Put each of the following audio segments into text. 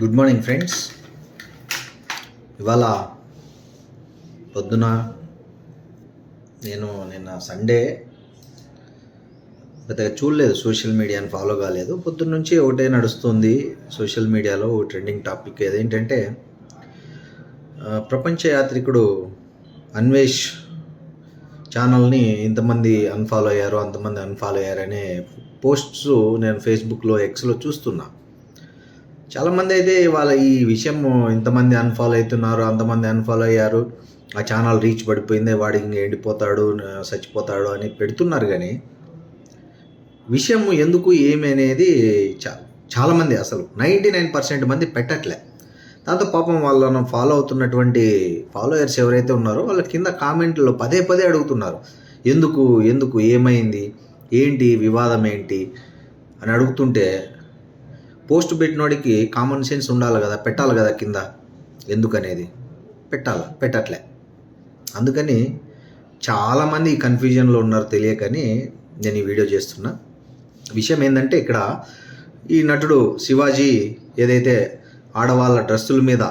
Good morning friends ఇవాళ పొద్దున నేను నిన్న సండే పెద్దగా చూడలేదు సోషల్ మీడియాని ఫాలో కాలేదు. పొద్దున్న నుంచి ఒకటే నడుస్తుంది సోషల్ మీడియాలో ట్రెండింగ్ టాపిక్ ఏదేంటంటే ప్రపంచ యాత్రికుడు అన్వేష్ ఛానల్ని ఇంతమంది అన్ఫాలో అయ్యారు అంతమంది అన్ఫాలో అయ్యారనే పోస్ట్స్ నేను ఫేస్బుక్లో ఎక్స్లో చూస్తున్నా. చాలామంది అయితే వాళ్ళ ఈ విషయం ఇంతమంది అన్ఫాలో అవుతున్నారు అంతమంది అన్ఫాలో అయ్యారు. ఆ ఛానల్ రీచ్ పడిపోయింది వాడు ఇంక ఎండిపోతాడు చచ్చిపోతాడు అని పెడుతున్నారు కానీ విషయం ఎందుకు ఏమి అనేది చా చాలామంది అసలు నైంటీ నైన్ పర్సెంట్ మంది పెట్టట్లే. దాంతో పాపం వాళ్ళను ఫాలో అవుతున్నటువంటి ఫాలోయర్స్ ఎవరైతే ఉన్నారో వాళ్ళ కింద కామెంట్లో పదే పదే అడుగుతున్నారు. ఎందుకు ఎందుకు ఏమైంది ఏంటి వివాదం ఏంటి అని అడుగుతుంటే పోస్ట్ పెట్టినోడికి కామన్ సెన్స్ ఉండాలి కదా పెట్టాలి కదా కింద. ఎందుకనేది? పెట్టాలా? పెట్టట్లే. అందుకని చాలామంది కన్ఫ్యూజన్లో ఉన్నారు తెలియకని నేను ఈ వీడియో చేస్తున్నా. విషయం ఏంటంటే ఇక్కడ ఈ నటుడు శివాజీ ఏదైతే ఆడవాళ్ళ డ్రెస్సుల మీద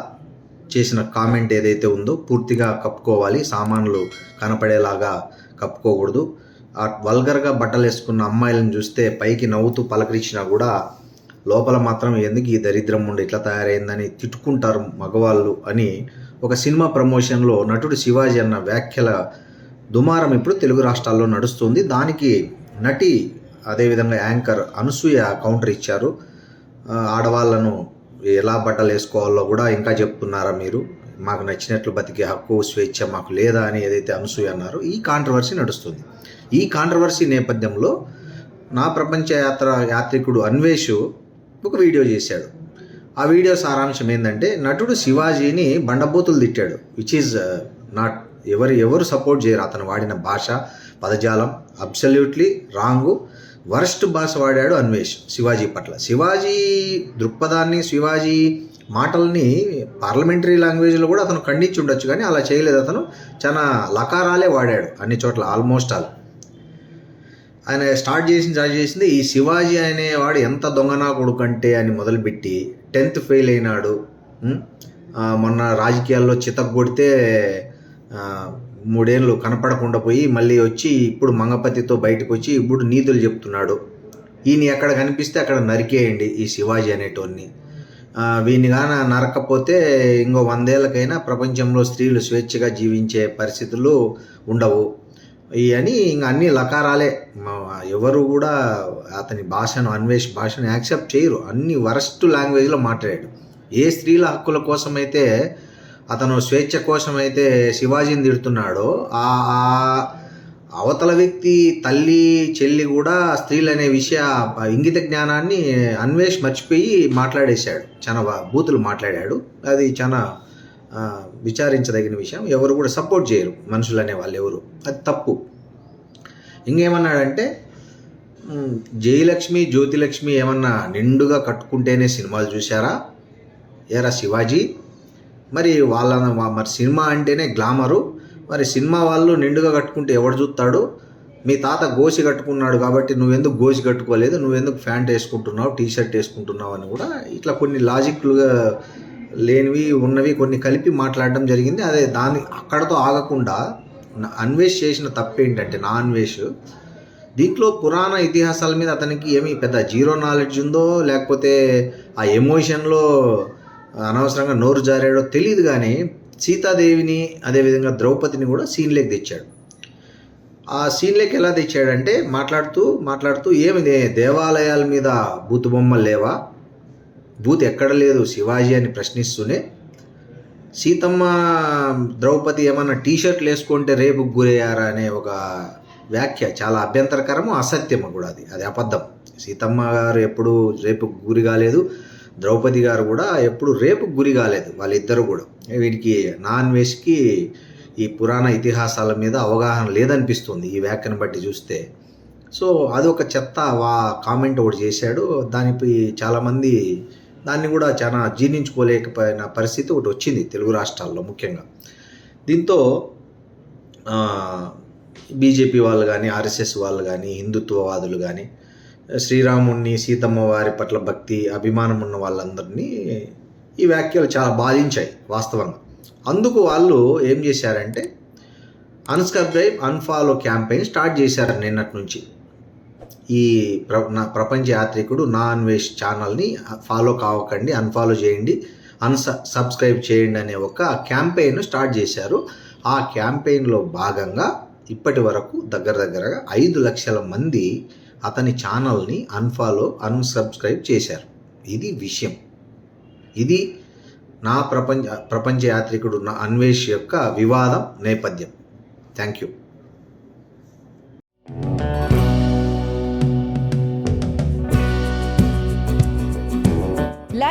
చేసిన కామెంట్ ఏదైతే ఉందో పూర్తిగా కప్పుకోవాలి సామాన్లు కనపడేలాగా కప్పుకోకూడదు. ఆ వల్గర్గా బట్టలు వేసుకున్న అమ్మాయిలను చూస్తే పైకి నవ్వుతూ పలకరించినా కూడా లోపల మాత్రం ఎందుకు ఈ దరిద్రం ఉండి ఇట్లా తయారైందని తిట్టుకుంటారు మగవాళ్ళు అని ఒక సినిమా ప్రమోషన్లో నటుడు శివాజీ అన్న వ్యాఖ్యల దుమారం ఇప్పుడు తెలుగు రాష్ట్రాల్లో నడుస్తుంది. దానికి నటి అదేవిధంగా యాంకర్ అనసూయ కౌంటర్ ఇచ్చారు. ఆడవాళ్ళను ఆడవాళ్ళను ఎలా బట్టలు వేసుకోవాలో కూడా ఇంకా చెప్తున్నారా మీరు? మాకు నచ్చినట్లు బతికే హక్కు స్వేచ్ఛ మాకు లేదా అని ఏదైతే అనసూయ అన్నారో ఈ కాంట్రవర్సీ నడుస్తుంది. ఈ కాంట్రవర్సీ నేపథ్యంలో నా ప్రపంచ యాత్ర యాత్రికుడు అన్వేషు ఒక వీడియో చేశాడు. ఆ వీడియో సారాంశం ఏంటంటే నటుడు శివాజీని బండబూతులు తిట్టాడు. విచ్ ఈజ్ నాట్ ఎవరు ఎవరు సపోర్ట్ చేయరు. అతను వాడిన భాష పదజాలం అబ్సల్యూట్లీ రాంగు వరస్ట్ భాష వాడాడు అన్వేష్ శివాజీ పట్ల. శివాజీ దృక్పథాన్ని శివాజీ మాటల్ని పార్లమెంటరీ లాంగ్వేజ్లో కూడా అతను ఖండించి ఉండొచ్చు కానీ అలా చేయలేదు. అతను చాలా లకారాలే వాడాడు అన్ని చోట్ల ఆల్మోస్ట్ ఆల్ ఆయన స్టార్ట్ చేసింది స్టార్ట్ చేసింది ఈ శివాజీ అనేవాడు ఎంత దొంగనా కొడుకంటే అని మొదలుపెట్టి టెన్త్ ఫెయిల్ అయినాడు. మొన్న రాజకీయాల్లో చితగ్గొడితే కొడితే మూడేళ్ళు కనపడకుండా పోయి మళ్ళీ వచ్చి ఇప్పుడు మంగపతితో బయటకు వచ్చి ఇప్పుడు నీతులు చెప్తున్నాడు. ఈయన ఎక్కడ కనిపిస్తే అక్కడ నరికేయండి ఈ శివాజీ అనేటోన్ని. వీని గాన నరకపోతే ఇంకో వందేళ్ళకైనా ప్రపంచంలో స్త్రీలు స్వేచ్ఛగా జీవించే పరిస్థితులు ఉండవు. అని ఇంక అన్ని లకారాలే. ఎవరు కూడా అతని భాషను అన్వేష్ భాషను యాక్సెప్ట్ చేయరు. అన్ని వరస్ట్ లాంగ్వేజ్లో మాట్లాడాడు. ఏ స్త్రీల హక్కుల కోసమైతే అతను స్వేచ్ఛ కోసమైతే శివాజీని తిడుతున్నాడో ఆ అవతల వ్యక్తి తల్లి చెల్లి కూడా స్త్రీలు అనే విషయ ఇంగిత జ్ఞానాన్ని అన్వేష్ మర్చిపోయి మాట్లాడేశాడు. చాలా బూతులు మాట్లాడాడు. అది చాలా విచారించదగిన విషయం. ఎవరు కూడా సపోర్ట్ చేయరు మనుషులు అనే వాళ్ళు ఎవరు. అది తప్పు. ఇంకేమన్నాడంటే జయలక్ష్మి జ్యోతిలక్ష్మి ఏమన్నా నిండుగా కట్టుకుంటేనే సినిమాలు చూసారా ఏరా శివాజీ? మరి వాళ్ళ మరి సినిమా అంటేనే గ్లామరు. మరి సినిమా వాళ్ళు నిండుగా కట్టుకుంటే ఎవడు చూస్తాడు? మీ తాత గోసి కట్టుకున్నాడు కాబట్టి నువ్వెందుకు గోసి కట్టుకోలేదు? నువ్వెందుకు ప్యాంట్ వేసుకుంటున్నావు టీ షర్ట్ వేసుకుంటున్నావు అని కూడా ఇట్లా కొన్ని లాజిక్లుగా లేనివి ఉన్నవి కొన్ని కలిపి మాట్లాడడం జరిగింది. అదే దాని అక్కడతో ఆగకుండా అన్వేష్ చేసిన తప్పు ఏంటంటే నా అన్వేష్ దీంట్లో పురాణ ఇతిహాసాల మీద అతనికి ఏమి పెద్ద జీరో నాలెడ్జ్ ఉందో లేకపోతే ఆ ఎమోషన్లో అనవసరంగా నోరు జారాడో తెలియదు కానీ సీతాదేవిని అదేవిధంగా ద్రౌపదిని కూడా సీన్లోకి తెచ్చాడు. ఆ సీన్లోకి ఎలా తెచ్చాడంటే మాట్లాడుతూ మాట్లాడుతూ ఏమి దేవాలయాల మీద బూతు బొమ్మలు లేవా? బూత్ ఎక్కడ లేదు శివాజీ అని ప్రశ్నిస్తూనే సీతమ్మ ద్రౌపది ఏమన్నా టీ షర్ట్లు వేసుకుంటే రేపు గురయ్యారా అనే ఒక వ్యాఖ్య చాలా అభ్యంతరకరము అసత్యము కూడా అది. అది అబద్ధం. సీతమ్మ గారు ఎప్పుడు రేపు గురి కాలేదు. ద్రౌపది గారు కూడా ఎప్పుడు రేపు గురి కాలేదు వాళ్ళిద్దరు కూడా. వీడికి నాన్ వెజ్కి ఈ పురాణ ఇతిహాసాల మీద అవగాహన లేదనిపిస్తుంది ఈ వ్యాఖ్యను బట్టి చూస్తే. సో అది ఒక చెత్త వా కామెంట్ ఒకటి చేశాడు. దానిపై చాలామంది దాన్ని కూడా చాలా జీర్ణించుకోలేకపోయిన పరిస్థితి ఒకటి వచ్చింది తెలుగు రాష్ట్రాల్లో ముఖ్యంగా. దీంతో బీజేపీ వాళ్ళు కానీ ఆర్ఎస్ఎస్ వాళ్ళు కానీ హిందుత్వవాదులు కానీ శ్రీరాముణ్ణి సీతమ్మ వారి పట్ల భక్తి అభిమానం ఉన్న వాళ్ళందరినీ ఈ వ్యాఖ్యలు చాలా బాధించాయి వాస్తవంగా. అందుకు వాళ్ళు ఏం చేశారంటే అన్సబ్స్క్రైబ్ అన్ఫాలో క్యాంపెయిన్ స్టార్ట్ చేశారు నిన్నటి నుంచి. ఈ ప్ర నా ప్రపంచ యాత్రికుడు నా అన్వేష్ ఛానల్ని ఫాలో కావకండి అన్ఫాలో చేయండి అన్స సబ్స్క్రైబ్ చేయండి అనే ఒక క్యాంపెయిన్ స్టార్ట్ చేశారు. ఆ క్యాంపెయిన్లో భాగంగా ఇప్పటి వరకు దగ్గర దగ్గరగా ఐదు లక్షల మంది అతని ఛానల్ని అన్ఫాలో అన్సబ్స్క్రైబ్ చేశారు. ఇది విషయం. ఇది నా ప్రపంచ ప్రపంచ యాత్రికుడు నా అన్వేష్ యొక్క వివాదం నేపథ్యం. Thank you